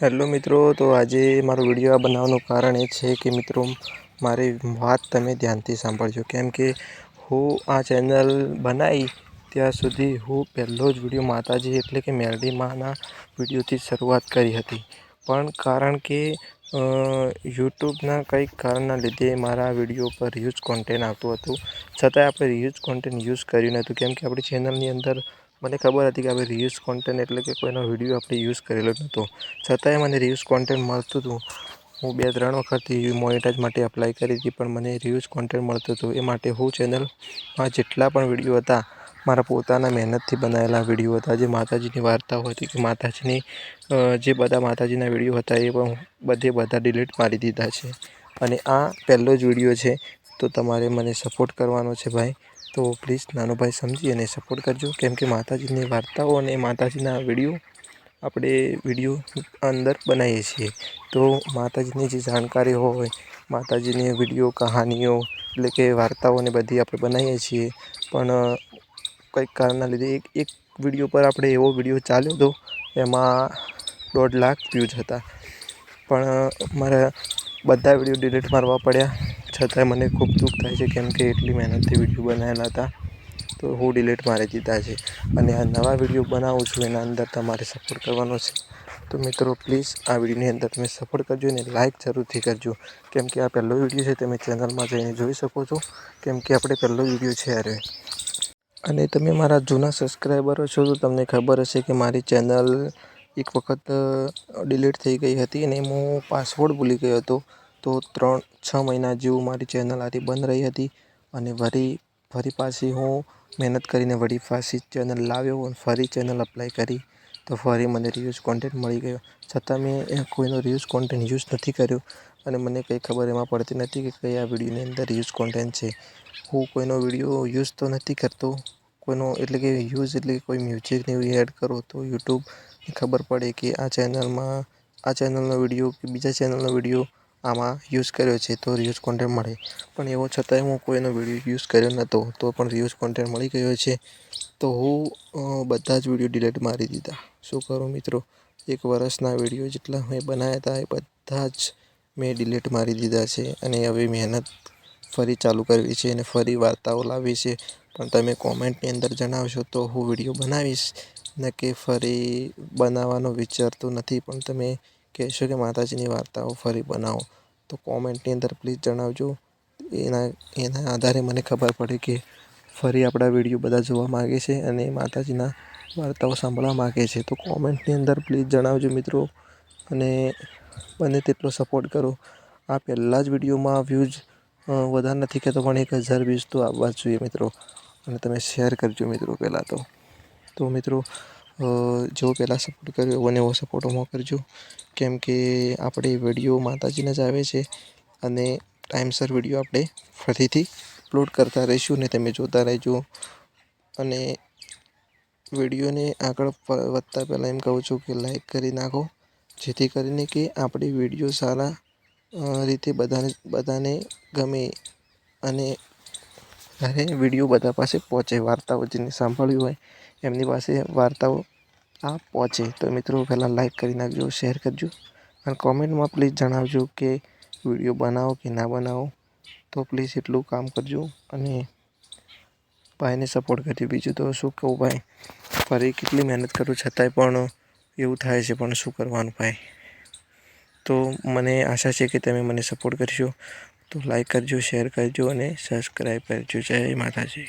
Hello મિત્રો, તો આજે મારો વીડિયો બનાવવાનું કારણ એ છે કે મિત્રો, મારી વાત તમે ધ્યાનથી સાંભળજો. કેમ કે હું આ ચેનલ બનાવી ત્યાં સુધી હું પહેલો જ વીડિયો માતાજી એટલે કે મેરડી માના વિડીયોથી શરૂઆત કરી હતી. પણ કારણ કે યુટ્યુબના કંઈક કારણના લીધે મારા વીડિયો પર રિયુઝ કોન્ટેન્ટ આવતું હતું. છતાંય આપણે રિયુઝ કોન્ટેન્ટ યુઝ કર્યું નહોતું. કેમ કે આપણી ચેનલની અંદર મને ખબર હતી કે આપણે રિયુઝ કોન્ટેન્ટ એટલે કે કોઈનો વીડિયો આપણે યુઝ કરેલો નહોતો છતાંય મને રિયુઝ કોન્ટેન્ટ મળતું હતું. હું બે ત્રણ વખતથી મોનિટાઈઝ માટે અપ્લાય કરી હતી, પણ મને રિયુઝ કોન્ટેન્ટ મળતું હતું. એ માટે હું ચેનલમાં જેટલા પણ વીડિયો હતા, મારા પોતાના મહેનતથી બનાવેલા વીડિયો હતા, જે માતાજીની વાર્તાઓ હતી કે માતાજીની જે બધા માતાજીના વીડિયો હતા એ પણ બધે બધા ડિલીટ મારી દીધા છે. અને આ પહેલો જ વીડિયો છે, તો તમારે મને સપોર્ટ કરવાનો છે ભાઈ. તો પ્લીઝ નાનો ભાઈ સમજી અને સપોર્ટ કરજો. કેમ કે માતાજીની વાર્તાઓ અને માતાજીના વીડિયો આપણે વીડિયો અંદર બનાવીએ છીએ. તો માતાજીની જે જાણકારી હોય, માતાજીની વીડિયો, કહાનીઓ એટલે કે વાર્તાઓને બધી આપણે બનાવીએ છીએ. પણ કંઈક કારણના લીધે એક એક વીડિયો પર આપણે એવો વીડિયો ચાલ્યો હતો એમાં દોઢ લાખ વ્યૂઝ હતા. પણ મારા બધા વીડિયો ડિલીટ મારવા પડ્યા. છતાંય મને ખૂબ દુઃખ થાય છે કેમ કે એટલી મહેનતથી વીડિયો બનાવેલા હતા. તો હું ડિલેટ મારી દીધા છે. અને આ નવા વીડિયો બનાવું છું, એના અંદર તમારે સપોર્ટ કરવાનો છે. તો મિત્રો પ્લીઝ આ વિડીયોની અંદર તમે સપોર્ટ કરજો અને લાઇક જરૂરથી કરજો. કેમ કે આ પહેલો વીડિયો છે, તમે ચેનલમાં જઈને જોઈ શકો છો. કેમ કે આપણે પહેલો વીડિયો છે અરે અને તમે મારા જૂના સબસ્ક્રાઈબરો છો, તો તમને ખબર હશે કે મારી ચેનલ એક વખત ડિલીટ થઈ ગઈ હતી અને હું પાસવર્ડ ભૂલી ગયો હતો. તો ત્રણ, છ મહિના જેવું મારી ચેનલ આથી બંધ રહી હતી અને વળી ફરી પાછી હું મહેનત કરીને વળી પાછી ચેનલ લાવ્યો અને ફરી ચેનલ અપ્લાય કરી. તો ફરી મને રિયુઝ કોન્ટેન્ટ મળી ગયો. છતાં મેં કોઈનો રિયુઝ કોન્ટેન્ટ યુઝ નથી કર્યો અને મને કંઈ ખબર એમાં પડતી નથી કે કયા વિડીયોની અંદર યુઝ કોન્ટેન્ટ છે. હું કોઈનો વીડિયો યુઝ તો નથી કરતો. કોઈનો એટલે કે યુઝ એટલે કોઈ મ્યુઝિકને એવું એડ કરો તો યુટ્યુબ ખબર પડે કે આ ચેનલમાં આ ચેનલનો વીડિયો કે બીજા ચેનલનો વીડિયો આમાં યુઝ કર્યો છે તો રિયુઝ કોન્ટેન્ટ મળે. પણ એવો છતાંય હું કોઈનો વીડિયો યુઝ કર્યો નહોતો તો પણ રિયુઝ કોન્ટેન્ટ મળી ગયો છે. તો હું બધા જ વીડિયો ડિલીટ મારી દીધા. શું કરું મિત્રો? એક વર્ષના વીડિયો જેટલા મેં બનાવ્યા હતા એ બધા જ મેં ડિલીટ મારી દીધા છે અને હવે મહેનત ફરી ચાલુ કરવી છે અને ફરી વાર્તાઓ લાવી છે. પણ તમે કોમેન્ટની અંદર જણાવશો તો હું વીડિયો બનાવીશ. ને કે ફરી બનાવવાનો વિચારતો નથી, પણ તમે કહેશો કે માતાજીની વાર્તાઓ ફરી બનાવો. તો કોમેન્ટની અંદર પ્લીઝ જણાવજો. એના એના આધારે મને ખબર પડે કે ફરી આપણા વીડિયો બધા જોવા માગે છે અને માતાજીના વાર્તાઓ સાંભળવા માગે છે. તો કોમેન્ટની અંદર પ્લીઝ જણાવજો મિત્રો અને બને તેટલો સપોર્ટ કરો. આ પહેલાં જ વિડીયોમાં વ્યૂઝ વધારે નથી કહેતો, પણ એક હજાર વ્યૂઝ તો આવવા જ જોઈએ મિત્રો. અને તમે શેર કરજો મિત્રો પહેલાં તો. તો મિત્રો જેવો પહેલાં સપોર્ટ કર્યો, એવો ને સપોર્ટ સપોર્ટમાં કરજો કેમ કે આપણે વીડિયો માતાજીને જ આવે છે અને ટાઈમસર વીડિયો આપણે ફરીથી અપલોડ કરતા રહીશું ને તમે જોતા રહેજો. અને વિડીયોને આગળ વધતા પહેલાં એમ કહું છું કે લાઈક કરી નાખો. જેથી કરીને કે આપણી વીડિયો સારા રીતે બધાને બધાને ગમે અને અને વીડિયો બધા પાસે પહોંચે, વાર્તાઓ જેને સાંભળ્યું હોય, એમની પાસે વાર્તાઓ આ પહોંચે. તો મિત્રો, પહેલાં લાઈક કરી નાખજો શેર કરજો અને કોમેન્ટમાં પ્લીઝ જણાવજો કે વીડિયો બનાવો કે ના બનાવો. તો પ્લીઝ એટલું કામ કરજો અને ભાઈને સપોર્ટ કરજો. બીજું તો શું કહું ભાઈ? ફરી કેટલી મહેનત કરું છતાંય પણ એવું થાય છે, પણ શું કરવાનું ભાઈ? તો મને આશા છે કે તમે મને સપોર્ટ કરશો. તો લાઈક કરજો શેર કરજો અને સબસ્ક્રાઈબ કરજો. જય માતાજી.